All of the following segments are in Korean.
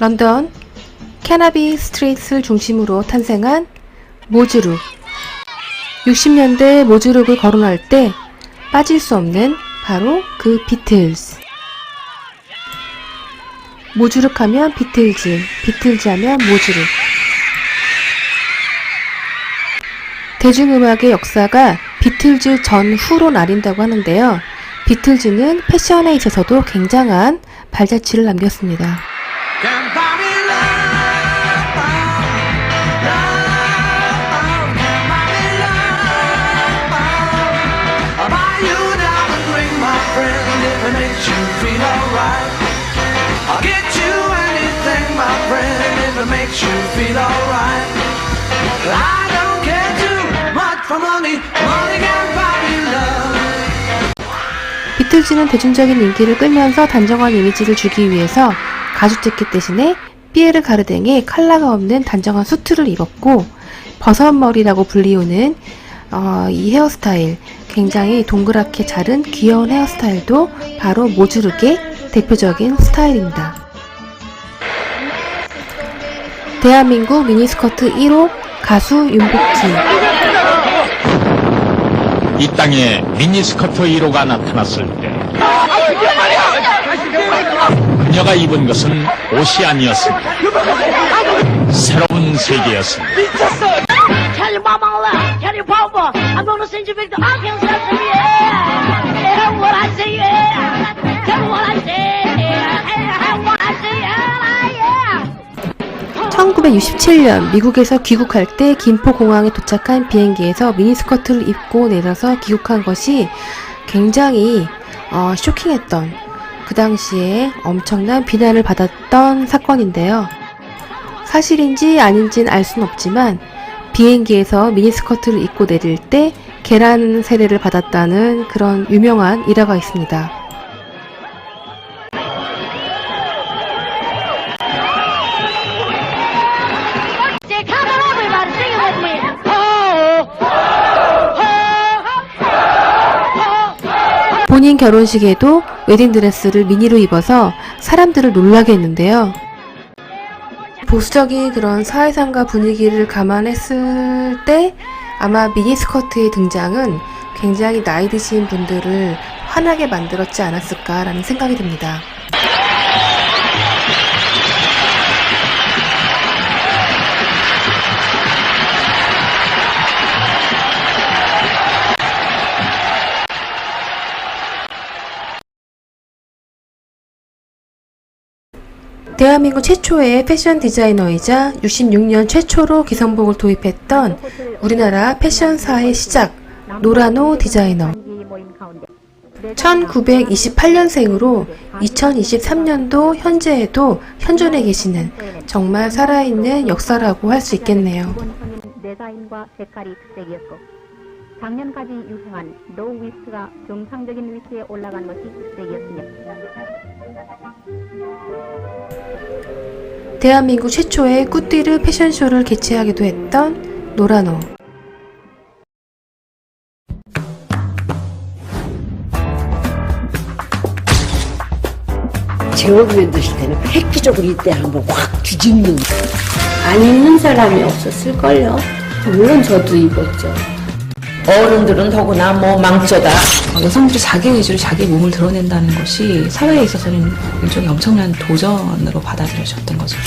런던 캐나비 스트리트를 중심으로 탄생한 모즈룩 60년대 모즈룩을 거론할 때 빠질 수 없는 바로 그 비틀즈 모즈룩 하면 비틀즈, 비틀즈 하면 모즈룩 대중음악의 역사가 비틀즈 전후로 나뉜다고 하는데요. 비틀즈는 패션에 있어서도 굉장한 발자취를 남겼습니다. Makes you feel alright. I don't care too much for money, money can't buy me love. 비틀즈는 대중적인 인기를 끌면서 단정한 이미지를 주기 위해서 가죽 재킷 대신에 피에르 가르댕의 컬러가 없는 단정한 수트를 입었고 버섯머리라고 불리우는 어, 이 헤어스타일 굉장히 동그랗게 자른 귀여운 헤어스타일도 바로 모즈룩의 대표적인 스타일입니다. 대한민국 미니스커트 1호 가수 윤복희 이 땅에 미니스커트 1호가 나타났을 때 그녀가 입은 것은 옷이 아니었습니다. 새로운 세계였습니다. 1967년 미국에서 귀국할 때 김포공항에 도착한 비행기에서 미니스커트를 입고 내려서 귀국한 것이 굉장히 어, 쇼킹했던 그 당시에 엄청난 비난을 받았던 사건인데요. 사실인지 아닌지는 알 수는 없지만 비행기에서 미니스커트를 입고 내릴 때 계란 세례를 받았다는 그런 유명한 일화가 있습니다. 본인 결혼식에도 웨딩드레스를 미니로 입어서 사람들을 놀라게 했는데요. 보수적인 그런 사회상과 분위기를 감안했을 때 아마 미니스커트의 등장은 굉장히 나이 드신 분들을 환하게 만들었지 않았을까라는 생각이 듭니다. 대한민국 최초의 패션 디자이너이자 66년 최초로 기성복을 도입했던 우리나라 패션사의 시작, 노라노 디자이너. 1928년생으로 2023년도 현재에도 현존해 계시는 정말 살아있는 역사라고 할 수 있겠네요. 디자인과 색깔이 특색이었고 작년까지 유행한 로우 위스트가 정상적인 위치에 올라간 것이 특색이었으며 대한민국 최초의 꾸띠르 패션쇼를 개최하기도 했던 노라노. 제목면 드실 때는 획기적으로 이때 한번 확 뒤집는 안 입는 사람이 없었을걸요. 물론 저도 입었죠. 어른들은 더구나 뭐 망쳐다. 여성들이 자기 의지로 자기 몸을 드러낸다는 것이 사회에 있어서는 일종의 엄청난 도전으로 받아들여졌던 거죠.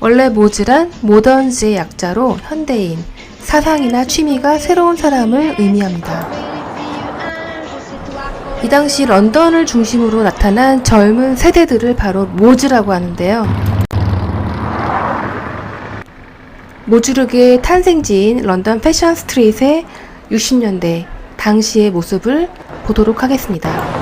원래 모즈란 모던즈의 약자로 현대인, 사상이나 취미가 새로운 사람을 의미합니다. 이 당시 런던을 중심으로 나타난 젊은 세대들을 바로 모즈라고 하는데요. 모주룩의 탄생지인 런던 패션 스트릿의 60년대 당시의 모습을 보도록 하겠습니다.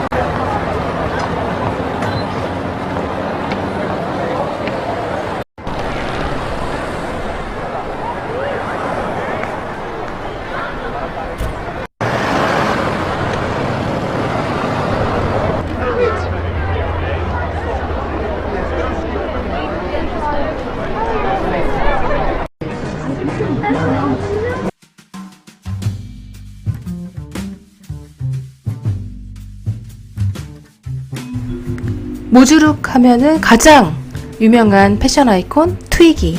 모주룩 하면은 가장 유명한 패션 아이콘 트위기.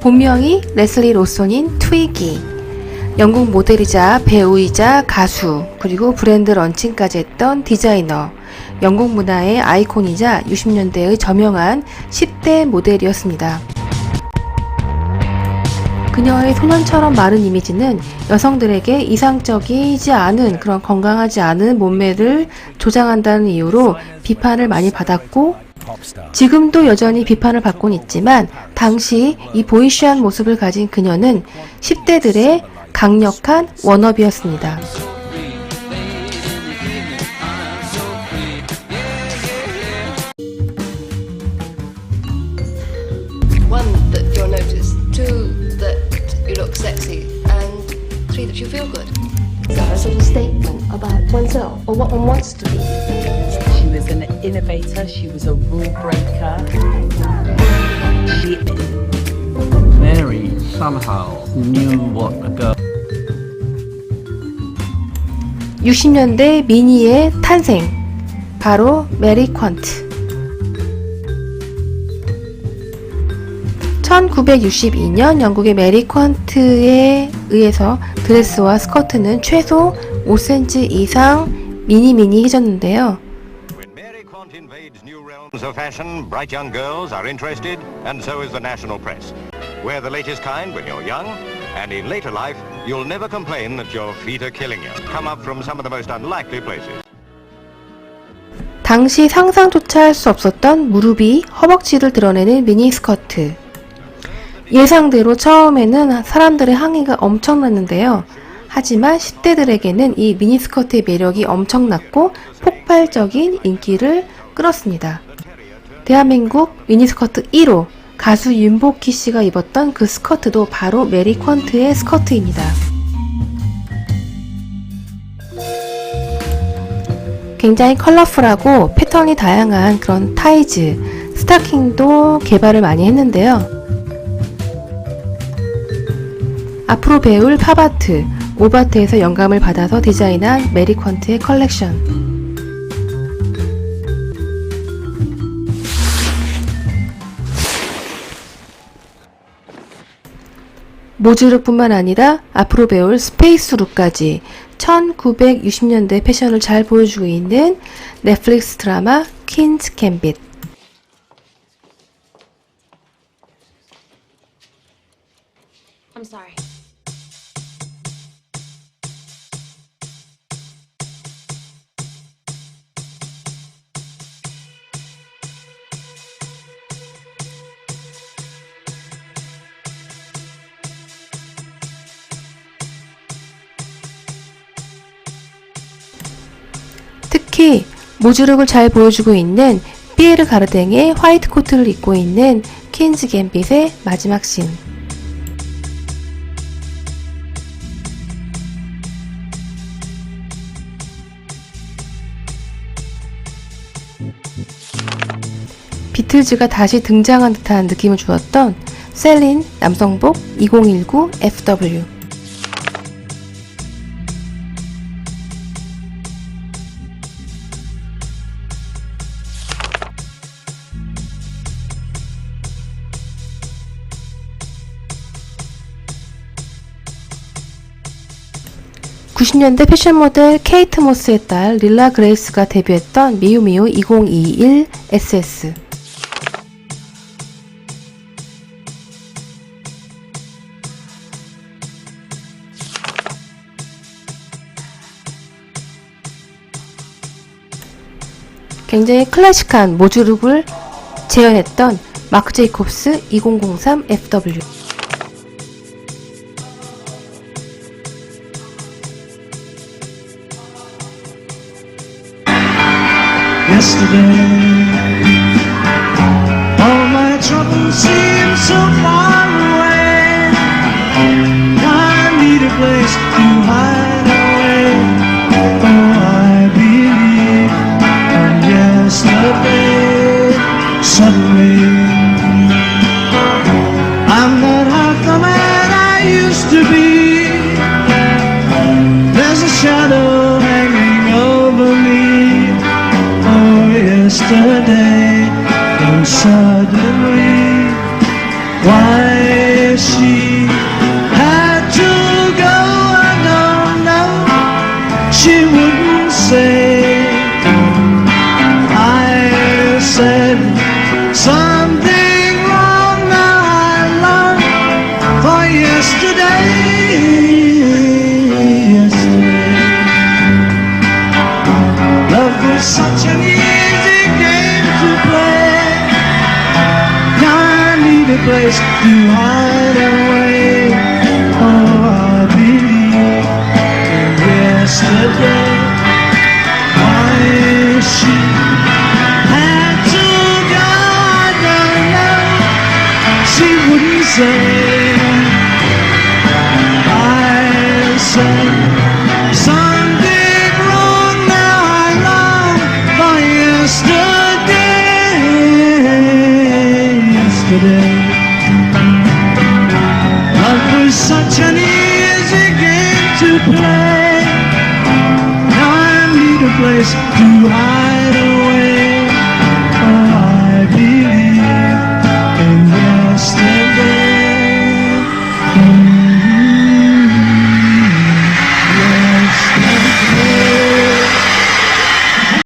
본명이 레슬리 로손인 트위기. 영국 모델이자 배우이자 가수, 그리고 브랜드 런칭까지 했던 디자이너. 영국 문화의 아이콘이자 60년대의 저명한 10대 모델이었습니다. 그녀의 소년처럼 마른 이미지는 여성들에게 이상적이지 않은 그런 건강하지 않은 몸매를 조장한다는 이유로 비판을 많이 받았고 지금도 여전히 비판을 받곤 있지만 당시 이 보이쉬한 모습을 가진 그녀는 10대들의 강력한 워너비였습니다. Oneself or what one wants to be. She was an innovator. She was a rule breaker. She Mary somehow knew what a girl 60년대 미니의 탄생. 바로 메리 퀀트. 1962년 영국의 메리 퀀트에 의해서 드레스와 스커트는 최소 5cm 이상 미니미니 해졌는데요. And in later life, you'll never complain that your feet are killing you. Come up from some of the most unlikely places. 당시 상상조차 할 수 없었던 무릎이 허벅지를 드러내는 미니스커트. 예상대로 처음에는 사람들의 항의가 엄청났는데요. 하지만 10대들에게는 이 미니스커트의 매력이 엄청났고 폭발적인 인기를 끌었습니다. 대한민국 미니스커트 1호 가수 윤복희 씨가 입었던 그 스커트도 바로 메리 퀀트의 스커트입니다. 굉장히 컬러풀하고 패턴이 다양한 그런 타이즈, 스타킹도 개발을 많이 했는데요. 앞으로 배울 팝아트, 오바트에서 영감을 받아서 디자인한 메리 퀀트의 컬렉션. 모즈룩뿐만 아니라 앞으로 배울 스페이스룩까지 1960년대 패션을 잘 보여주고 있는 넷플릭스 드라마 퀸즈 갬빗. I'm sorry. 특히 모주룩을 잘 보여주고 있는 피에르 가르댕의 화이트 코트를 입고 있는 퀸즈 갬빗의 마지막 씬. 비틀즈가 다시 등장한 듯한 느낌을 주었던 셀린 남성복 2019 FW. (90년대) 패션 모델 케이트 모스의 딸 릴라 그레이스가 데뷔했던 미우미우 2021 SS 굉장히 클래식한 모주룩을 재현했던 마크 제이콥스 2003 FW yesterday, and suddenly, why she had to go, I don't know. She wouldn't say. I said something wrong. Now I long for yesterday. you are. Such an easy game to play. Now I need a place to hide away.